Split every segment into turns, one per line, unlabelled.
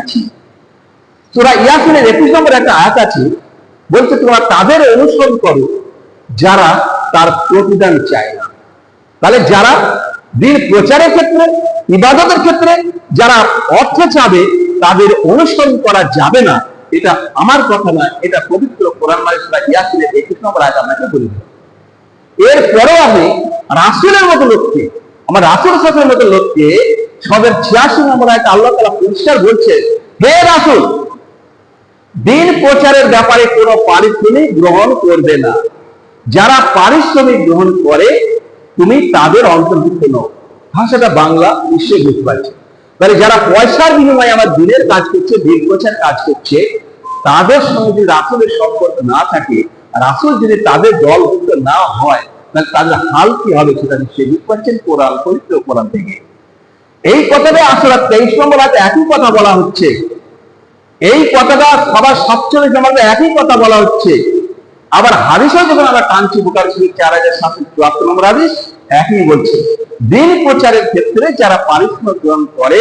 আছি। তোরা ইয়াসিনের একুশ নম্বর একটা আয়াত আছে, বলছে, তোমরা তাদের অনুসরণ করো যারা তার প্রতিদান চায় না। তাহলে যারা দিন প্রচারের ক্ষেত্রে, ইবাদতের ক্ষেত্রে, যারা অর্থ চাবে, তাদের অনুসরণ করা যাবে না। এটা আমার কথা না, এটা পবিত্র কোরআন মারিসুরা ইয়াসিনের একুশ নম্বর আয়াত আপনাকে বলে এরপরেও আমি রাসুলের মতো লোককে আমার রাসুল সাথের মতো লোককে সবের ছিয়াশি নম্বর আয়তা আল্লাহ তালা পরিষ্কার বলছে, হে রাসুল, দিন প্রচারের ব্যাপারে কোনো পারিশ্রমিক গ্রহণ করবে না। যারা পারিশ্রমিক গ্রহণ করে, তুমি তাদের অন্তর্ভুক্ত নও। ভাষাটা বাংলা নিশ্চয়ই বুঝতে পারছে। তাহলে যারা পয়সার বিনিময়ে আমার দিনের কাজ করছে, দিন প্রচার কাজ করছে, তাদের সঙ্গে যদি রাসুলের সম্পর্ক না থাকে, রাসুল যদি তাদের দলভুক্ত না হয় তাহলে তাদের হাল কি হবে সেটা নিশ্চয়ই বুঝতে পারছেন কোরআন, পবিত্র কোরআন থেকে। এই কথাটা আসলে তেইশ নম্বর হাতে একই কথা বলা হচ্ছে। এই কথাটা সবার সাতচল্লিশ নম্বরে একই কথা বলা হচ্ছে। আবার হাদিসও যখন আমরা টানছি, বুকার শরীফ চার হাজার সাতশো চুয়াত্তর নম্বর হাদিস একই বলছে। দিন প্রচারের ক্ষেত্রে যারা পারিশ্রমিক গ্রহণ করে,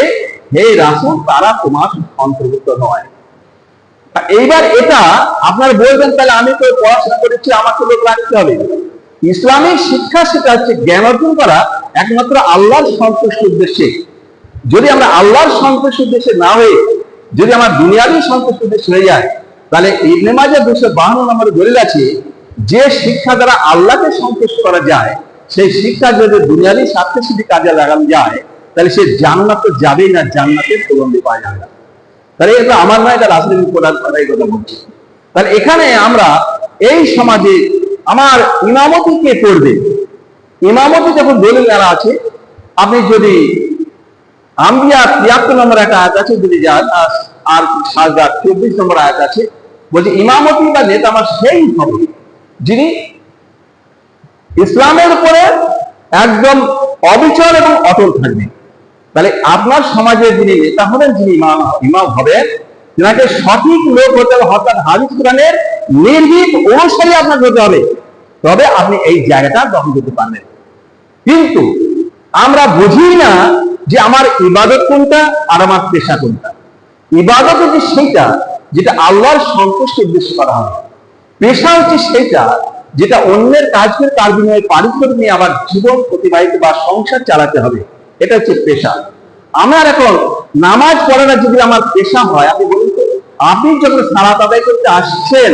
হে রাসুল, তারা তোমার অন্তর্ভুক্ত নয়। এইবার এটা আপনার বলবেন, তাহলে আমি তো পড়াশোনা করেছি, আমাকে লোক রাখতে হবে। ইসলামিক শিক্ষা সেটা হচ্ছে জ্ঞান অর্জন করা একমাত্র আল্লাহর সন্তুষ্ট উদ্দেশ্যে। যদি আমরা আল্লাহর সন্তুষ্ট উদ্দেশ্যে না হয়ে যদি আমার দুনিয়ারই সন্তুষ্ট উদ্দেশ্যে হয়ে যায় তাহলে ইবনে মাজাহ দুশো বাহান্ন নম্বরে দলিল আছে, যে শিক্ষা দ্বারা আল্লাহকে সন্তুষ্ট করা যায়, সেই শিক্ষা যদি দুনিয়ারই স্বার্থে সিদ্ধি কাজে লাগানো যায়, তাহলে সে জান্নাত তো যাবেই না জান্নাতের সুগন্ধি পাওয়া যাবে না। তাহলে এটা আমার নয়, এটা রাজনীতি প্রধান কথা বলছি। তাহলে এখানে আমরা এই সমাজে আমার ইমামতি কে করবে? ইমামতি যখন দলিল নেওয়া আছে, আপনি যদি আম্বিয়া তিয়াত্তর নম্বর একটা আয়াত আছে, যদি আর- আর চব্বিশ নম্বর আয়াত আছে, বলছে ইমামতি বা নেতা আমার সেই হবে। যিনি ইসলামের উপরে একদম অবিচল এবং অটল থাকবে। তাহলে আপনার সমাজে যিনি নেতা হবেন, যিনি ইমাম ইমাম হবেন তেনাকে সঠিক লোক হতে হবে, অর্থাৎ হাদিস কোরআনের নির্ভীক অনুসারী আপনাকে হতে হবে। তবে আপনি এই জায়গাটা দখল করতে পারবেন। কিন্তু আমরা বুঝি না যে আমার ইবাদত কোনটা আর আমার পেশা কোনটা। ইবাদত হচ্ছে সেইটা যেটা আল্লাহর সন্তুষ্ট উদ্দেশ্য করা হয়। পেশা হচ্ছে সেটা যেটা অন্যের কাজ করে তার বিনিময়ে পারিশ্রমিক নিয়ে আমার জীবন অতিবাহিত বা সংসার চালাতে হবে। এটা হচ্ছে পেশা। আমার এখন নামাজ পড়াটা যদি আমার পেশা হয়, আপনি বলুন তো, আপনি যখন সালাত আদায় করতে আসছেন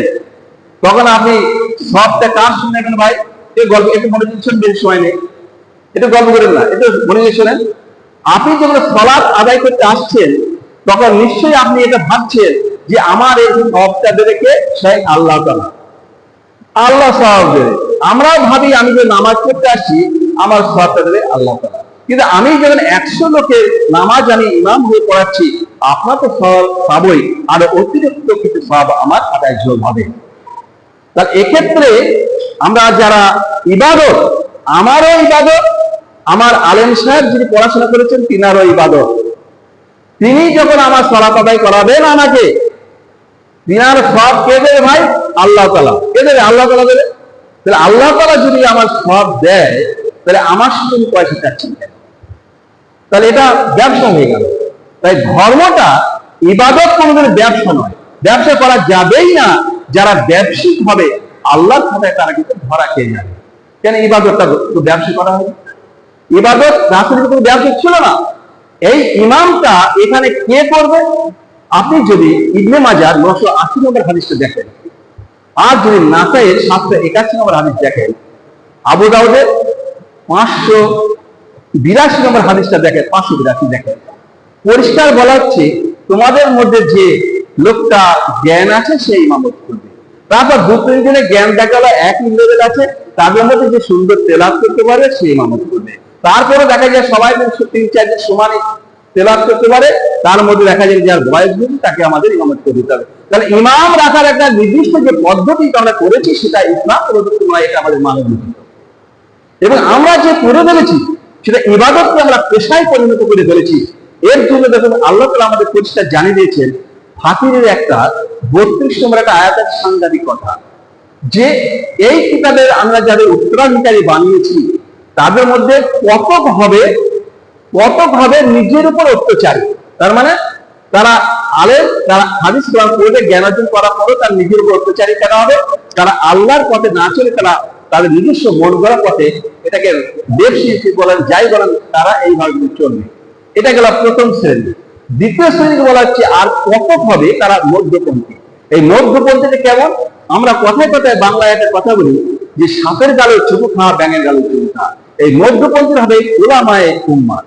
তখন আপনি সবটা কার শুনে এখন ভাই? এই গল্প, একটু মনে দিচ্ছেন বেশি সময় নেই। এটা গল্প করেন না এটা মনে শোনেন। আপনি যখন সলাৎ আদায় করতে আসছেন, তখন নিশ্চয়ই আপনি এটা ভাবছেন যে আমার এই সবটা কে? সেই আল্লাহ তালা আল্লাহ সব আমরাও ভাবি, আমি যে নামাজ পড়তে আসছি, আমার সবটা দেবে আল্লাহ তালা কিন্তু আমি যখন একশো লোকের নামাজ আমি ইমাম হয়ে পড়াচ্ছি, আপনার তো সব পাবই, আর অতিরিক্ত কিছু সব আমার আদায় যোগ হবে। তাহলে এক্ষেত্রে আমরা যারা ইবাদত, আমারও ইবাদত, আমার আলেম সাহেব যিনি পড়াশোনা করেছেন তিনারও ইবাদত। তিনি যখন আমার সলাত আদায় করাবেন আমাকে, তিনার সব কে দেবে ভাই? আল্লাহ তালা কে দেবে? আল্লাহ তালা দেবে। তাহলে আল্লাহ তালা যদি আমার সব দেয়, তাহলে আমার সাথে উনি পয়সা চাচ্ছেন তাহলে এটা ব্যবসা হয়ে গেল। তাই ধর্মটা ইবাদত কোনোদিন ব্যবসা নয়। ব্যবসা করা যাবেই না। যারা ব্যবসায়িক ভাবে আল্লাহর খাতায় তারা কিন্তু ধরা খেয়ে যাবে। কেন ইবাদতটা তো ব্যবসা করা হবে? ইবাদত রাসুল কোনো ব্যবসা ছিল না। এই ইমামটা এখানে কে করবে? আপনি যদি ইবনে মাজার নশো আশি নম্বর হাদিসটা দেখেন, আর যদি নাসাইয়ের সাতশো একাশি নম্বর হাদিস দেখেন, আবু দাউদের পাঁচশো বিরাশি নম্বর হাদিসটা দেখেন, পাঁচশো বিরাশি দেখেন। পরিষ্কার বলা হচ্ছে, তোমাদের মধ্যে যে লোকটা জ্ঞান আছে, সেই ইমামত করবে। তারপর দু তিন দিনে জ্ঞান দেখা এক লেভেল আছে তাদের মধ্যে যে সুন্দর তেলাপ করতে পারে সেই ইমামত করবে। তারপরে দেখা যায় সবাই তিন চারজন সমানে তেলাপ করতে পারে, তার মধ্যে দেখা যায় যার বয়স বেশি তাকে আমাদের ইমামত করে দিতে হবে। তাহলে ইমাম রাখার একটা নির্দিষ্ট যে পদ্ধতি আমরা করেছি, সেটা ইসলাম প্রদত্ত নয়, এটা আমাদের মানব এবং আমরা যে করে ফেলেছি, সেটা ইবাদতকে আমরা পেশায় পরিণত করে ফেলেছি, এর জন্য দেখুন আল্লাহ তালা আমাদের পরিষ্কার জানিয়ে দিয়েছেন ফাতিরের একটা বত্রিশ নম্বর একটা আয়াতের সাংঘাতিক কথা যে এই কিতাবের আমরা যাদের উত্তরাধিকারী বানিয়েছি, তাদের মধ্যে কতক হবে কতক হবে নিজের উপর অত্যাচারী। তার মানে তারা আলে তারা হাদিস কোরআন পড়ে জ্ঞান অর্জন করার পরও তার নিজের উপর অত্যাচারী কেন হবে। তারা আল্লাহর পথে না চলে, তারা তাদের নিজস্ব মন গড়া পথে এটাকে দেবশিল্পী বলেন, যাই বলেন, তারা এইভাবে চলবে। এটা গেল প্রথম শ্রেণি। দ্বিতীয় শ্রেণীকে বলা হচ্ছে আর কতক হবে তারা মধ্যপন্থী? এই মধ্যপন্থীটা কেমন? আমরা কথায় কথায় বাংলায় একটা কথা বলি যে সাপের গালে চুমু খাওয়া, ব্যাঙের গালে চুমু খাওয়া। এই মধ্যপন্থী হবে ওলামায়ে উম্মাদ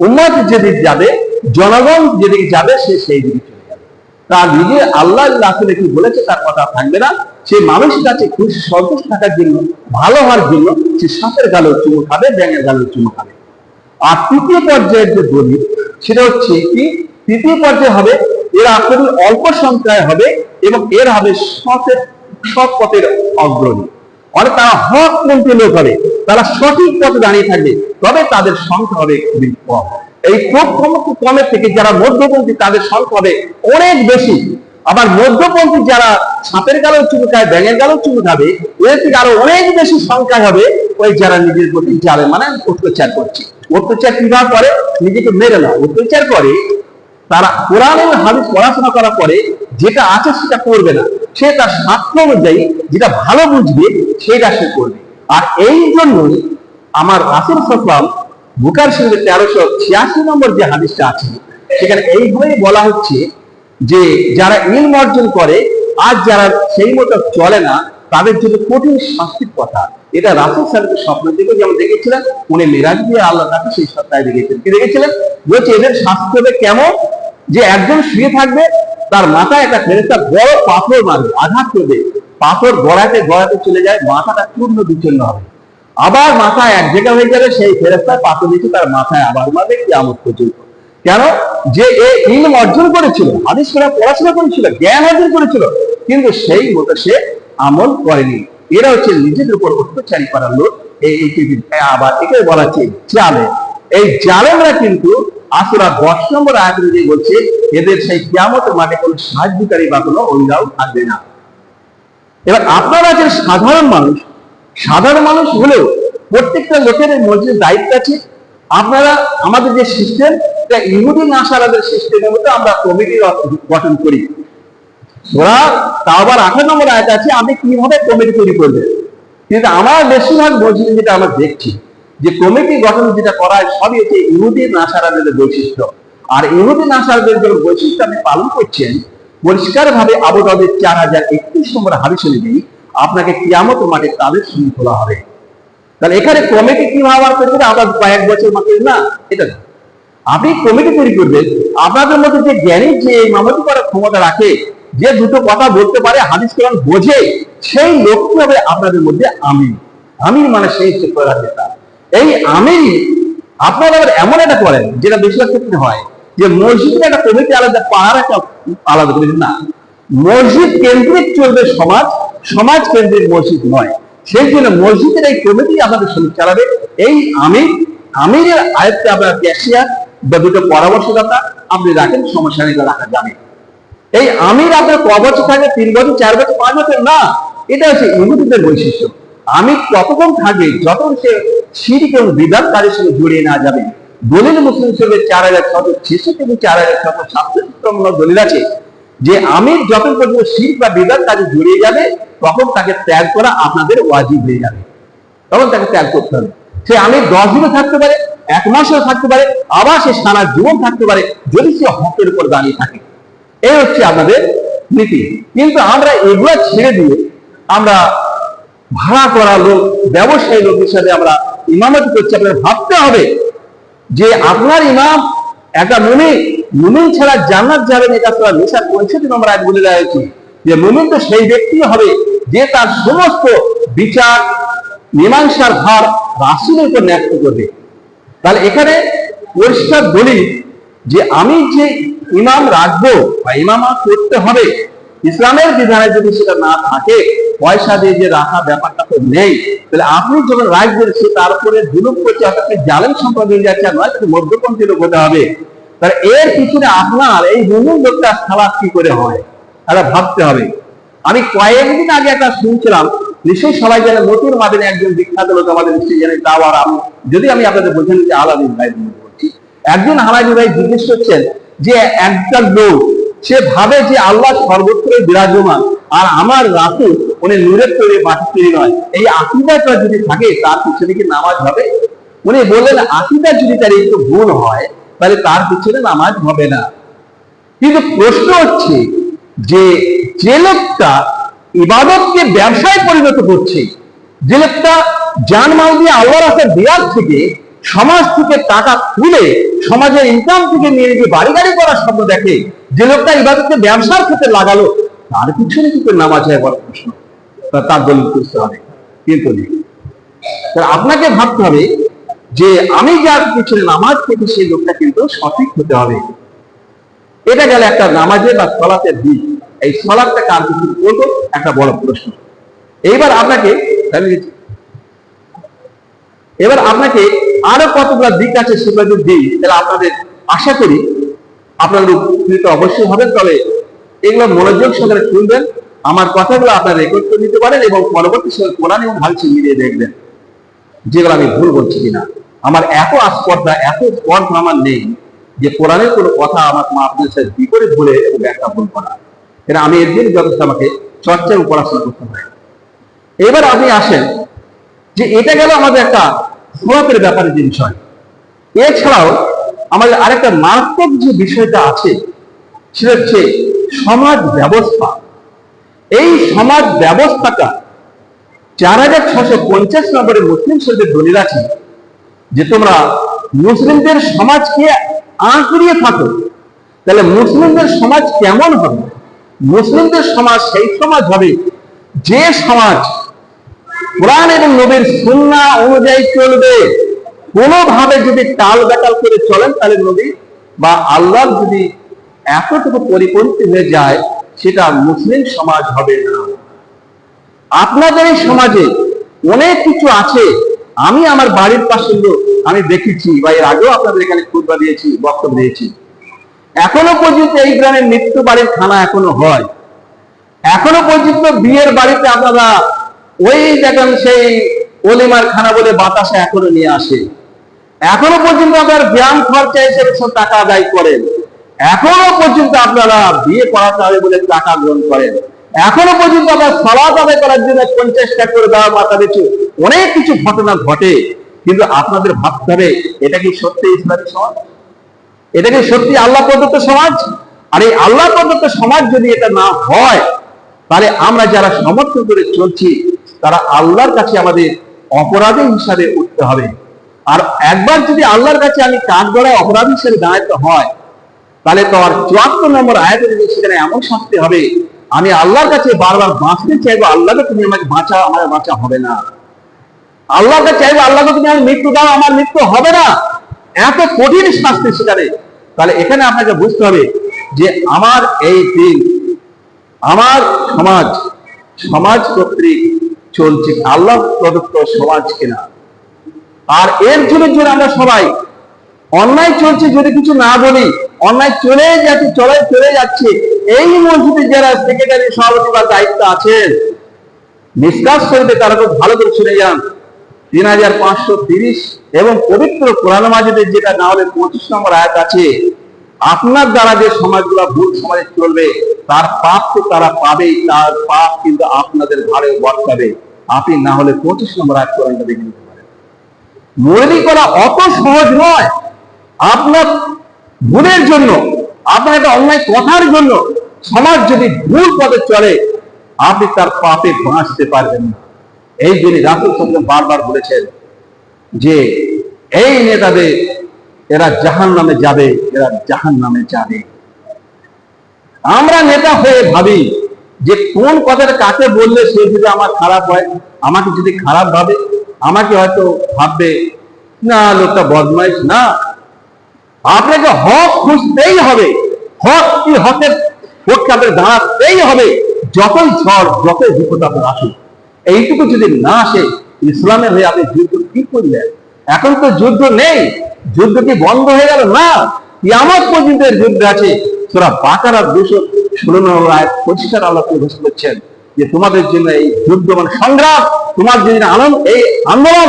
উম্মাদ যেদিকে যাবে, জনগণ যেদিকে যাবে, সে সেই দিকে চলে যাবে। তার নিজে আল্লাহ আসলে কি বলেছে, তার কথা থাকবে না। সে মানুষের কাছে খুশি, সন্তুষ্ট থাকার জন্য, ভালো হওয়ার জন্য সে সাপের গালেও চুমু খাবে, ব্যাঙের গালেও চুমু খাবে। আর তৃতীয় পর্যায়ের যে দলিল সেটা হচ্ছে কি, তৃতীয় পর্যায়ে হবে, এরা খুবই অল্প সংখ্যায় হবে এবং এর হবে সতের সৎ পথের অগ্রণী। অর্থাৎ তারা হক মন্ত্রী লোক হবে, তারা সঠিক পথে দাঁড়িয়ে থাকবে, তবে তাদের সংখ্যা হবে খুবই কম। এই কম কমের থেকে যারা মধ্যপন্থী, তাদের সংখ্যা হবে অনেক বেশি। আবার মধ্যপন্থী যারা সাপের গালেও চুমু খায়, ব্যাঙের গালেও চুমু খাবে এর থেকে আরও অনেক বেশি সংখ্যা হবে ওই যারা নিজের প্রতি জালে মানে অত্যাচার করছে। অত্যাচার কীভাবে করে? নিজেকে মেরে না অত্যাচার করে তারা কোরআন এবং হাদিস পড়াশোনা করার পরে যেটা আছে সেটা করবে না। সে তার স্বার্থ অনুযায়ী যেটা ভালো বুঝবে, সেটা সে করবে। আর এই জন্যই আমার রাসুল সাল্লাম বুকার সঙ্গে তেরোশো ছিয়াশি নম্বর যে হাদিসটা আছে, সেখানে এইভাবেই বলা হচ্ছে যে যারা ইলম অর্জন করে, আর যারা সেই মতো চলে না, তাদের জন্য কঠিন শাস্তির কথা। এটা রাসুল সাহেবের স্বপ্ন থেকে যেমন দেখেছিলেন, উনি মেরাজ দিয়ে আল্লাহ তাকে সেই সপ্তাহে দেখেছিলেন। কি দেখেছিলেন? বলছে, এদের শাস্তি হবে কেমন? যে একজন শুয়ে থাকবে, তার মাথায় একটা ফেরেস্তা বড় পাথর মারবে, আঘাত করবে। পাথর গড়াতে গড়াতে চলে যায়, মাথাটা চূর্ণ বিচ্ছিন্ন হবে। আবার মাথা এক জায়গা হয়ে যাবে, সেই ফেরেস্তার পাথর দিচ্ছে তার মাথায় আবার মারবে কি কিয়ামত পর্যন্ত। কেন? যে এ ইলম অর্জন করেছিল, হাদিস পড়াশোনা করেছিল, জ্ঞান অর্জন করেছিল, কিন্তু সেই মতো সে আমল করেনি। এরা হচ্ছে নিজেদের উপর অত্যাচারী করার লোক এই আবার একে বলা হচ্ছে জালেম। এই জালেমরা কিন্তু আসরা দশ নম্বর আয়াত অনুযায়ী বলছে, এদের সেই কিয়ামতের মাঠে কোনো সাহায্যকারী বা কোনো অভিভাবক থাকবে না। এবার আপনারা যে সাধারণ মানুষ সাধারণ মানুষ হলেও প্রত্যেকটা লোকের এই মসজিদের দায়িত্ব আছে। আপনারা আমাদের যে সিস্টেম এটা নাসারাদের সিস্টেমের মধ্যে আমরা কমিটি গঠন করি। ওরা তাও আবার আঠারো নম্বর আছে আপনি কীভাবে কমিটি তৈরি করবেন কিন্তু আমার বেশিরভাগ যেটা আমরা দেখছি, যে কমিটি গঠন যেটা সবই হচ্ছে ইহুদি নাসারাদের বৈশিষ্ট্য। আর ইহুদি নাসারাদের বৈশিষ্ট্য আপনি পালন করছেন পরিষ্কার ভাবে আবুদাবের চার হাজার একত্রিশ নম্বর অনুযায়ী আপনাকে কিয়ামত মাঠে তাদের সঙ্গে তোলা হবে। তাহলে এখানে কমিটি কি ব্যবহার করবে আমরা কয়েক বছর মাত্র না, এটা আপনি কমিটি তৈরি করবেন, আপনাদের মধ্যে যে জ্ঞানী যে মামতি করার ক্ষমতা রাখে যে দুটো কথা বলতে পারে, হাদিস কোরআন বোঝে, সেই লোকটি হবে আপনাদের মধ্যে আমির। আমির মানে সেই প্রধান নেতা এই আমির আপনারা আবার এমন একটা করেন, যেটা বেশিরভাগ ক্ষেত্রে হয়, যে মসজিদের একটা কমিটি আলাদা, পাড়ার একটা আলাদা কমিটি না। মসজিদ কেন্দ্রিক চলবে সমাজ সমাজ কেন্দ্রিক মসজিদ নয়। সেই জন্য মসজিদের এই কমিটি আমাদের সঙ্গে চালাবে। এই আমির, আমিরের আয়ত্তে আপনার ক্যাশিয়ার বা দুটো পরামর্শদাতা, আপনি রাখেন সমস্যা নেই রাখা যাবে। এই আমির আপনার ক বছর থাকে, তিন বছর, চার বছর, পাঁচ বছর? না, এটা হচ্ছে ইহুদিদের বৈশিষ্ট্য। আমির ততক্ষণ থাকবে যতক্ষণ সে এবং বিধান তাদের সঙ্গে জড়িয়ে না যাবে। দলিল মুসলিম শরীফে চার হাজার ছশো ছেষট্টি থেকে চার হাজার ছশো সাতষট্টি দলিল আছে যে, আমির যত পর্যন্ত শির বা বিধান কাজে জড়িয়ে যাবে, তখন তাকে ত্যাগ করা আপনাদের ওয়াজিব হয়ে যাবে। তখন তাকে ত্যাগ করতে হবে। সে আমি দশ দিনও থাকতে পারে, এক মাসেও থাকতে পারে, আবার সে সারা জীবন থাকতে পারে, যদি সে হকের উপর দাঁড়িয়ে থাকে। এই হচ্ছে আমাদের নীতি। কিন্তু আমরা এগুলো ছেড়ে দিয়ে আমরা ভাড়া করা লোক, ব্যবসায়ী লোক হিসাবে আমরা ইমামতি করছি আপনার ভাবতে হবে যে আপনার ইমাম একটা মুমিন মুমিন ছাড়া জান্নাত যাবেন এটা নেশা পঁয়ষট্টি আমরা এক বলে দেওয়া যে মুমিন তো সেই ব্যক্তি হবে যে তার সমস্ত বিচার, মীমাংসার ভার রাসুলের উপর ন্যস্ত করবে। তাহলে এখানে পরিষ্কার বলি যে আমি যে ইমাম রাখব বা ইমামা করতে হবে। ইসলামের বিধানে যদি সেটা না থাকে, পয়সা দিয়ে যে রাখা ব্যাপারটা তো নেই। তাহলে আপনি যখন রাখবেন সে তার উপরে দুলুপ করছে অর্থাৎ জালেম সম্পদ হয়ে যাচ্ছে আর নয় মধ্যপন্থী লোক হতে হবে। তাহলে এর পিছনে আপনার এই মুমিন লোকটা খালাস কি করে হয়? তাহলে ভাবতে হবে। আমি কয়েকদিন আগে একটা শুনছিলাম, নিশ্চয়ই সবাই জানে মতির মাদিনে একজন বিখ্যাত লোক আমাদের নিশ্চয়ই জানে তাও আর আমি যদি আমি আপনাদের বোঝেন যে আলাদিন ভাই একজন হালাদি ভাই জিজ্ঞেস করছেন যে একটা লোক, সে ভাবে যে আল্লাহ সর্বত্র বিরাজমান, আর আমার রাসুল উনি নূরের তৈরি মাটি তৈরি নয়। এই আকিদাটা যদি থাকে, তার পিছনে কি নামাজ হবে? উনি বললেন, আকিদা যদি তার একটু ভুল হয়, তাহলে তার পিছনে নামাজ হবে না। কিন্তু প্রশ্ন হচ্ছে যে যে লোকটা ইবাদতকে ব্যবসায় পরিণত করছে, যে লোকটা জানমাল দিয়ে আল্লাহর রাস্তার বিরাট থেকে সমাজ থেকে টাকা তুলে সমাজের ইনকাম থেকে নিয়ে নিজে বাড়ি গাড়ি করার স্বপ্ন দেখে, যে লোকটা ইবাদতকে ব্যবসার ক্ষেত্রে লাগালো, তার পিছনে কি করে নামাজ হয় বড় প্রশ্ন। তার দলিল করতে হবে। কিন্তু আপনাকে ভাবতে হবে যে আমি যার পিছনে নামাজ থেকে সেই লোকটা কিন্তু সঠিক হতে হবে। এটা গেলে একটা নামাজের বা সলাতের দিক। এই সলাপটা কার কিছু করব একটা বড় প্রশ্ন। এইবার আপনাকে এবার আপনাকে আরও কতগুলো দিক আছে সেগুলো যদি দিই, তাহলে আপনাদের আশা করি আপনারা উপকৃত অবশ্যই হবেন। তবে এগুলো মনোযোগ সহকারে শুনবেন, আমার কথাগুলো আপনারা রেকর্ড করে নিতে পারেন এবং পরবর্তী সময় কোরআন এবং হালসি মিলিয়ে দেখবেন, যেগুলো আমি ভুল বলছি কিনা। আমার এত আস্পর্ধা, এত স্পর্ধা আমার নেই যে কোরআনের কোনো কথা আমার মা আপনার সাথে বিপরীত বলে এবং ব্যাখ্যা ভুল করা। এটা আমি এর জন্য যথেষ্ট আমাকে চর্চা এবং পড়াশোনা করতে হয় এবার আপনি আসেন যে এটা গেল আমাদের একটা সোয়াবের ব্যাপারে যে বিষয়। এছাড়াও আমাদের আরেকটা মারাত্মক যে বিষয়টা আছে, সেটা হচ্ছে সমাজ ব্যবস্থা। এই সমাজ ব্যবস্থাটা চার হাজার ছশো পঞ্চাশ নম্বরে মুসলিম শরীফের দলিল আছে যে তোমরা মুসলিমদের সমাজকে আঁকড়িয়ে থাকো। তাহলে মুসলিমদের সমাজ কেমন হবে? মুসলিমদের সমাজ সেই সমাজ হবে যে সমাজ কোরআন এবং নবীর সুন্না অনুযায়ী চলবে। কোনোভাবে যদি টাল বেটাল করে চলেন, তাহলে নবী বা আল্লাহ যদি এতটুকু পরিপন্থী হয়ে যায়, সেটা মুসলিম সমাজ হবে না। আপনাদের এই সমাজে অনেক কিছু আছে। আমি আমার বাড়ির পাশে লোক, আমি দেখেছি বা এর আগেও আপনাদের এখানে খুদবা দিয়েছি, বক্তব্য দিয়েছি। এখনও পর্যন্ত এই গ্রামের মৃত্যু বাড়ির খানা এখনও হয়। এখনও পর্যন্ত বিয়ের বাড়িতে আপনারা ওই দেখেন সেই অলিমার খানা বলে বাতাসে এখনও নিয়ে আসে। এখনও পর্যন্ত আপনার ব্যায়াম খরচা হিসেবে সব টাকা আদায় করেন। এখনও পর্যন্ত আপনারা বিয়ে করাতে হবে বলে টাকা গ্রহণ করেন। এখনও পর্যন্ত আপনার সলাৎ আদায় করার জন্য পঞ্চাশ টাকা করে দেওয়া মাথা পিছু অনেক কিছু ঘটনা ঘটে। কিন্তু আপনাদের ভাবতে হবে, এটা কি সত্যি ইসলামী সমাজ? এটা কি সত্যি আল্লাহ প্রদত্ত সমাজ? আর এই আল্লাহ প্রদত্ত সমাজ যদি এটা না হয়, তাহলে আমরা যারা সমর্থন করে চলছি তারা আল্লাহর কাছে আমাদের অপরাধী হিসাবে উঠতে হবে। আর একবার যদি আল্লাহর কাছে আমি কাঠ গড়ায় অপরাধ হিসেবে দাঁড়াতে হয়, তাহলে তো আর চুয়াত্তর নম্বর আয়াতের সেখানে এমন শাস্তি হবে, আমি আল্লাহর কাছে বারবার বাঁচতে চাইব, আল্লাহকে তুমি আমাকে বাঁচাও, আমার বাঁচা হবে না। আল্লাহর কাছে চাইব, আল্লাহকে তুমি আমার মৃত্যু দাও, আমার মৃত্যু হবে না। এত কঠিন শাস্তি সেখানে। তাহলে এখানে আপনাকে বুঝতে হবে যে আমার এই দিন, আমার সমাজ সমাজ কর্তৃক চলছে আল্লাহ প্রদত্ত সমাজ কিনা? আর এর জন্য জন্য আমরা সবাই অন্যায় চলছে যদি কিছু না বলি, অন্যায় চলে যাচ্ছে, চলে চলে যাচ্ছে, এই মসজিদে যারা সেক্রেটারি সভাপতি বা দায়িত্ব আছেন নিষ্কাশ শরীফে তারা খুব ভালো করে শুনে যান। তিন হাজার পাঁচশো তিরিশ এবং পবিত্র কোরআন মাজিদের যেটা না হলে পঁচিশ নম্বর আয়াত আছে, আপনার দ্বারা যে সমাজগুলো ভুল সমাজে চলবে তার পাপ তো তারা পাবেই, তার পাপ কিন্তু আপনাদের ঘাড়ে বর্তাবে আপনি না হলে পঁচিশ নম্বর আয়াত কোরআনটা দেখে নিতে পারেন। মুরলি করা অত সহজ নয়। আপনার ভুলের জন্য, আপনার একটা অন্যায় কথার জন্য সমাজ যদি ভুল পথে চলে, আপনি তার পাপে বাঁচতে পারবেন না। এই জন্য রাসুল সঙ্গে বারবার বলেছেন যে, এই নেতাদের, এরা জাহান নামে যাবে, এরা জাহান নামে যাবে। আমরা নেতা হয়ে ভাবি যে কোন কথাটা কাকে বললে সে যদি আমার খারাপ হয়, আমাকে যদি খারাপ ভাবে, আমাকে হয়তো ভাববে, না, লোকটা বদমাইশ, না। আপনাকে হক খুঁজতেই হবে। হক কি হকের পক্ষে আপনাকে দাঁড়াতেই হবে, যতই ঝড়, যতই বিপদ আপনার আসুক। এইটুকু যদি না আসে, ইসলামের হয়ে আপনি যুদ্ধ কি করলেন? এখন তো যুদ্ধ নেই, যুদ্ধ কি বন্ধ হয়ে গেল? না ইয়ামত পর্যন্ত এর যুদ্ধ আছে। তোরা বাকারা দুশো ষোলো নম্বর আয় পঁচিশটার আল্লাহ ঘোষণা করছেন যে তোমাদের জন্য এই যুদ্ধ মানে সংগ্রাম, তোমার জন্য আনন্দ, এই আন্দোলন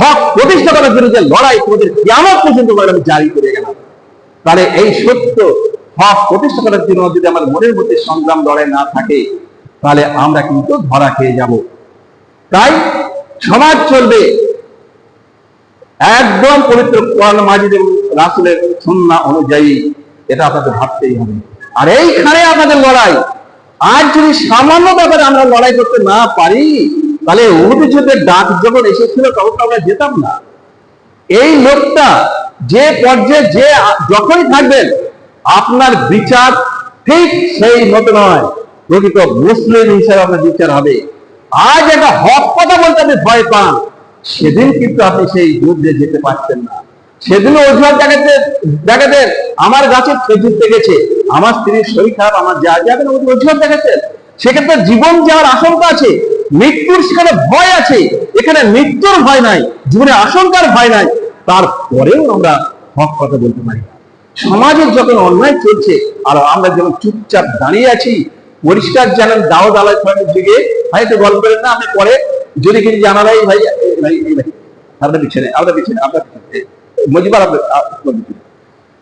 হক প্রতিষ্ঠা করার যে লড়াই তোমাদের কিয়ামত পর্যন্ত আমি জারি করে গেলাম। তাহলে এই সত্য হক প্রতিষ্ঠা করার জন্য যদি আমার মনের মধ্যে সংগ্রাম লড়াই না থাকে, তাহলে আমরা কিন্তু ধরা খেয়ে যাব। তাই সমাজ চলবে। একদম পবিত্র কোরআন মাজিদ রাসুলের সুন্না অনুযায়ী এটা আপনাদের ভাবতেই হবে। আর এইখানে আপনাদের লড়াই। আজ যদি সামান্য ব্যাপারে আমরা লড়াই করতে না পারি, তাহলে উহুদ যুদ্ধের ডাক যখন এসেছিল, তখন তো আমরা যেতাম না। এই লোকটা যে পর্যায়ে যে যখনই থাকবেন, আপনার বিচার ঠিক সেই মতো নয়। প্রকৃত মুসলিম হিসাবে আপনার বিচার হবে। আজ একটা হক কথা বলতে আপনি ভয় পান। সেদিন কিন্তু আপনি সেই যুদ্ধে যেতে পারছেন না। সেদিন অজুহাত দেখাতে দেখাতে আমার গাছে খেজুর পেকেছে আমার স্ত্রীর শরীর খারাপ, আমার যা যাবে না অজুহাত দেখাচ্ছেন সেক্ষেত্রে জীবন যাওয়ার আশঙ্কা আছে, মৃত্যুর সেখানে ভয় আছে, এখানে মৃত্যুর ভয় নাই, জীবনে আশঙ্কার ভয় নাই, তারপরেও আমরা হক কথা বলতে পারি। সমাজে যখন অন্যায় চলছে, আর আমরা যখন চুপচাপ দাঁড়িয়ে আছি, পরিষ্কার জানেন, দাও দালাই ফ্যানের যুগে হয়তো গল্প করেন না, আপনি পরে যদি কিছু জানালাই ভাই ভাই ভাই, আপনার পিছনে আপনার পিছনে আপনার পিছনে মজিবার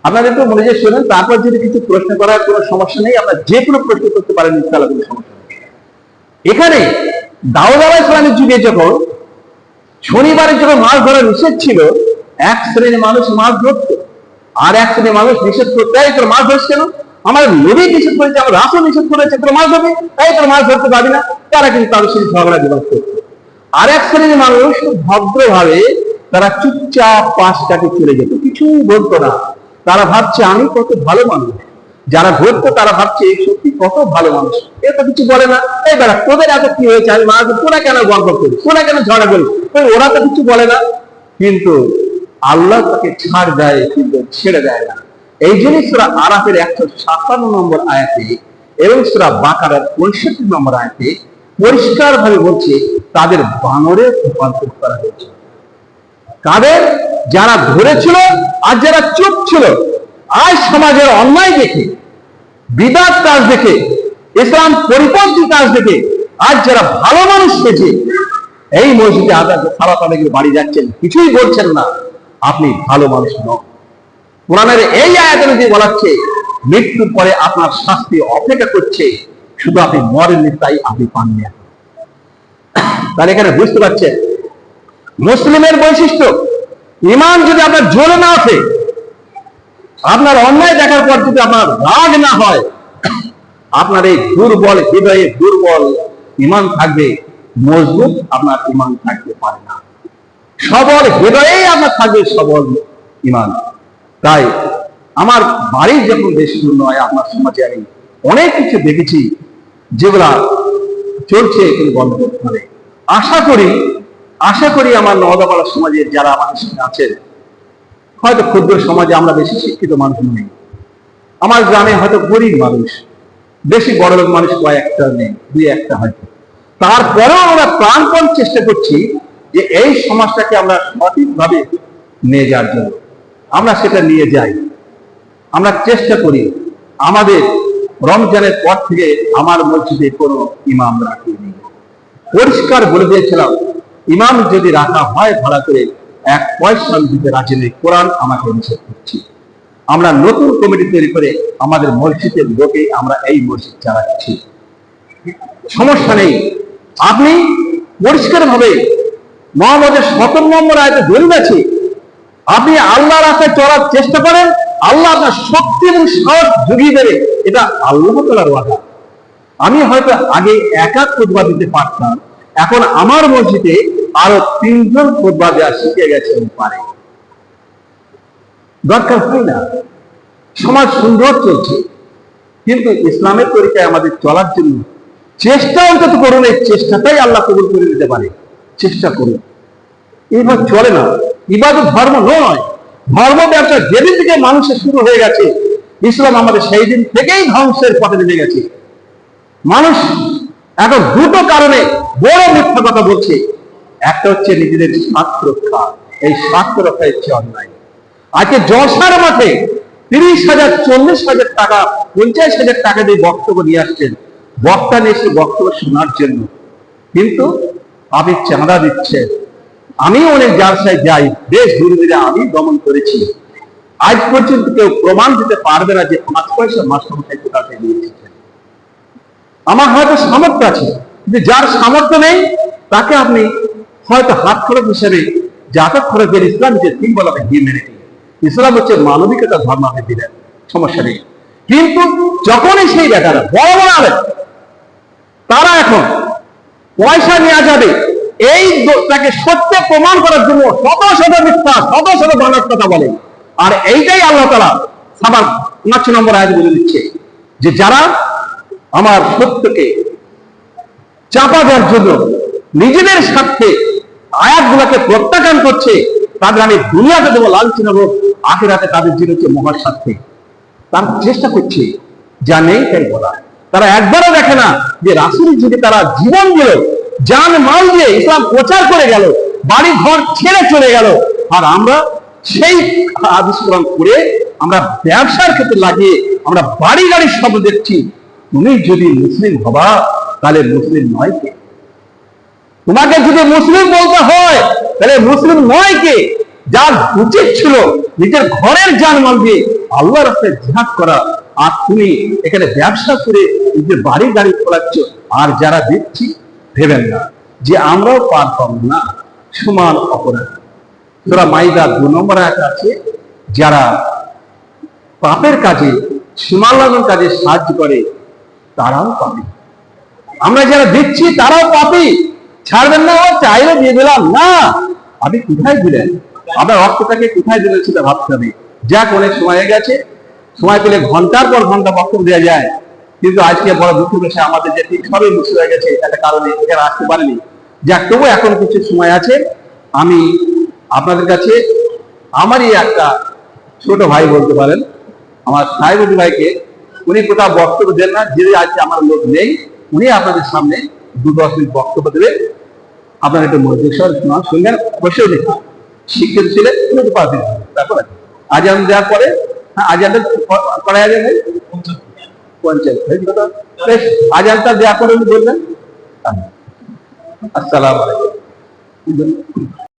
আপনার একটু মনোযোগ শোনেন, তারপর যদি কিছু প্রশ্ন করার কোনো সমস্যা নেই আপনারা যে কোনো প্রশ্ন করতে পারেন, ইনশাআল্লাহ কোনো সমস্যা নেই। এখানে দাউদ আলাহ যুগে যখন, শনিবারে যখন মাছ ধরা নিষেধ ছিল, এক শ্রেণির মানুষ মাছ ধরত। আর এক শ্রেণির মানুষ নিষেধ করতে, এই তোর মাছ ধরছে কেন? আমার নবী নিষেধ করেছে, আমার রাসও নিষেধ করেছে, তোর মাছ ধরবে? তাই তোর মাছ ধরতে পারবি না। তারা কিন্তু তাদের সাথে ঝগড়া বিবাদ করত। আর এক শ্রেণির মানুষ ভদ্রভাবে তারা চুপচাপ পাশটাকে চলে যেত। কিছুই বলতো না। তারা ভাবছে, আমি কত ভালো মানুষ। যারা ধরতো, তারা ভাবছে সত্যি কত ভালো মানুষ। এ তো কিছু বলে না। এই বেড়া, তোদের এত কি হয়েছে? আমি মাছ তোরা কেন গল্প করি তোরা কেন ঝগড়া করি ওরা তো কিছু বলে না। কিন্তু আল্লাহ তাকে ছাড় দেয়, কিন্তু ছেড়ে দেয় না। এই জন্য সুরা আরাফের একশো সাতান্ন নম্বর আয়াতে এবং সুরা বাকারার পঁয়ষট্টি নম্বর আয়াতে পরিষ্কার ভাবে বলছে, তাদের বানরে রূপান্তর করা হয়েছে। কাদের যারা ধরেছিল আর যারা চুপ ছিল, আজ সমাজের অন্যায় দেখে, বিদাত কাজ দেখে, ইসলাম পরিপন্থী কাজ দেখে, আজ যারা ভালো মানুষ পেয়েছে এই মসজিদে আদার সারা তাদেরকে বাড়ি যাচ্ছেন, কিছুই বলছেন না আপনি ভালো মানুষ নন কোরআনের এই আয়াতের যে বলাচ্ছে মৃত্যুর পরে আপনার শাস্তি অপেক্ষা করছে, শুধু আপনি মরেননি, তাই আপনি পাননি। তাহলে এখানে বুঝতে পারছেন মুসলিমের বৈশিষ্ট্য, ইমান যদি আপনার জোরে না ওঠে, আপনার অন্যায় দেখার পর যদি আপনার রাগ না হয়, আপনার এই দুর্বল হৃদয়ে দুর্বল ইমান থাকবে, মজবুত আপনার ইমান থাকতে পারে না। সবল হৃদয়েই আপনার থাকবে সবল ইমান। তাই আমার বাড়ির যখন বেশি দূর নয় আপনার সমাজে আমি অনেক কিছু দেখেছি, যেগুলা চলছে কিন্তু বন্ধ হবে আশা করি আশা করি আমার নওদাপাড়া সমাজের যারা আমাদের সঙ্গে আছেন, হয়তো ক্ষুদ্র সমাজে আমরা বেশি শিক্ষিত মানুষ নই। আমার গ্রামে হয়তো গরিব মানুষ, বেশি বড় লোক মানুষ কয়েকটা নেই, দুই একটা হয়তো। তারপরেও আমরা প্রাণপণ চেষ্টা করছি যে এই সমাজটাকে আমরা সঠিকভাবে নিয়ে যাওয়ার জন্য। আমরা সেটা নিয়ে যাই। আমরা চেষ্টা করি। আমাদের রমজানের পর থেকে আমার মসজিদে কোনো ইমাম রাখিনি। পরিষ্কার বলে দিয়েছিলাম ইমাম যদি রাখা হয় ভাড়া করে, এক পয়সা দিতে রাজি নেই। কোরআন আমাকে নিষেধ করছি। আমরা নতুন কমিটি তৈরি করে আমাদের মসজিদের লোকে আমরা এই মসজিদ চালাচ্ছি। সমস্যা নেই। আপনি পরিষ্কার ভাবে মোহাম্মদের সতেরো নম্বর আয়তে দলিল আছে। আপনি আল্লাহ রাস্তায় চলার চেষ্টা করেন, আল্লাহ আপনার শক্তি এবং সাহস জুগিয়ে দেবে। এটা আল্লাহ তালার ওয়াদা। আমি হয়তো আগে একা খুদবা দিতে পারতাম। এখন আমার মসজিদে আরও তিনজন খুদবা দেওয়া শিখে গেছেন পারে। দরকার হয় না। সমাজ সুন্দর চলছে। কিন্তু ইসলামের তরিকায় আমাদের চলার জন্য চেষ্টা অন্তত করুন, এই চেষ্টাটাই আল্লাহ কবুল করে দিতে পারে। চেষ্টা করুন। এইভাবে চলে না। ইবাদত ধর্ম নয়। ধর্ম ব্যবসা যেদিন থেকে মানুষের শুরু হয়ে গেছে, ইসলাম আমাদের সেই দিন থেকেই ধ্বংসের পথে নেমে গেছে। মানুষ এখন দুটো কারণে বড় মিথ্যা কথা বলছে। একটা হচ্ছে নিজেদের স্বার্থ রক্ষা এই স্বার্থ রক্ষা হচ্ছে অন্যায়। আজকে যশার মাঠে তিরিশ হাজার, চল্লিশ হাজার টাকা, পঞ্চাশ হাজার টাকা দিয়ে বক্তব্য নিয়ে আসছেন। বক্তা নিয়ে এসে বক্তব্য শোনার জন্য। কিন্তু আপনি চাঁদা দিচ্ছেন আমিও অনেক জালসায় যাই, বেশ ধীরে ধীরে আমি দমন করেছি। আজ পর্যন্ত কেউ প্রমাণ দিতে পারবে না যে পাঁচ পয়সা মাস্টারমশাই কোথা থেকে নিয়েছেন আমার হয়তো সামর্থ্য আছে, কিন্তু যার সামর্থ্য নেই, তাকে আপনি হয়তো হাত খরচ হিসেবে যাতায়াত খরচের ইসলাম যে তিন বলা গিয়ে মেনে ইসলাম হচ্ছে মানবিকতা ধর্ম আপনি দিলেন সমস্যা নেই। কিন্তু যখনই সেই বেটারা বড় বড় আলেম, তারা এখন পয়সা নেওয়া যাবে এই তাকে সত্য প্রমাণ করার জন্য শত শত মিথ্যা শত শত বানার কথা বলে। আর এইটাই আল্লাহ তালা সাবার উনাশি নম্বর আয়াত বলে দিচ্ছে যে যারা আমার সত্যকে চাপা দেওয়ার জন্য নিজেদের স্বার্থে আয়াতগুলোকে প্রত্যাখ্যান করছে, তাদের আমি দুনিয়াতে দেবো লালচি নেব আখেরাতে তাদের জন্য হচ্ছে মহার স্বার্থে। তার চেষ্টা করছে, যা নেই তাই বলা। তারা একবারও দেখে না যে রাসুলের যুগে তারা জীবন দিল, জান মাল দিয়ে ইসলাম প্রচার করে গেল বাড়ি ঘর ছেড়ে চলে গেল, আর আমরা সেই আবিষ্করণ করে আমরা ব্যবসার ক্ষেত্রে লাগিয়ে আমরা বাড়ি গাড়ির শব্দ দেখছি, তুমি যদি মুসলিম হবা, তাহলে মুসলিম নয় কে? তোমাকে যদি মুসলিম বলতে হয়। তাহলে মুসলিম নয় কে? যার উচিত ছিল নিজের ঘরের জানমাল দিয়ে আল্লাহ রাস্তায় জিহাদ করা। আর তুমি এখানে ব্যবসা করে নিজের বাড়ি গাড়ি খোলাচ্ছ আর যারা দেখছি ভেবেন না যে আমরাও পার পাবো না। সমান অপরাধ। তোরা মাইদা দু নম্বর আয়াত আছে, যারা পাপের কাজে সীমা লঙ্ঘন কাজে সাহায্য করে, তারাও পাবে। আমরা যারা দেখছি তারাও পাপি ছাড়বেন না ও চাইলে দিয়ে দিলাম। না, আপনি কোথায় দিলেন? আপনার রক্তটাকে কোথায় দিলেন সেটা ভাবতে হবে। যাক অনেক সময় হয়ে গেছে, সময় পেলে ঘণ্টার পর ঘণ্টা বক্তব্য দেওয়া যায়। কিন্তু আজকে বড় দুঃখ পেয়েছে আমাদের যে ঠিক সবই মুছে হয়ে গেছে, একটা কারণে এখানে আসতে পারেনি। যাক তবু এখন কিছু সময় আছে। আমি আপনাদের কাছে আমারই একটা ছোট ভাই বলতে পারেন, আমার সাহেবুদ্দি ভাইকে উনি কোথাও বক্তব্য দেন না, যে আজকে আমার লোক নেই, উনি আপনাদের সামনে দু বক্তব্য দেবে। আপনার একটা মনোযোগ সহ শুনবেন বসেও দেখুন। শিক্ষিত ছিলেন উনি তো পারবেন তারপরে আজান দেওয়ার পরে হ্যাঁ আজানটা করা যাবে পঞ্চায়েত? বেশ, আজানটা দেওয়ার পরে উনি বললেন আসসালাম আলাইকুম।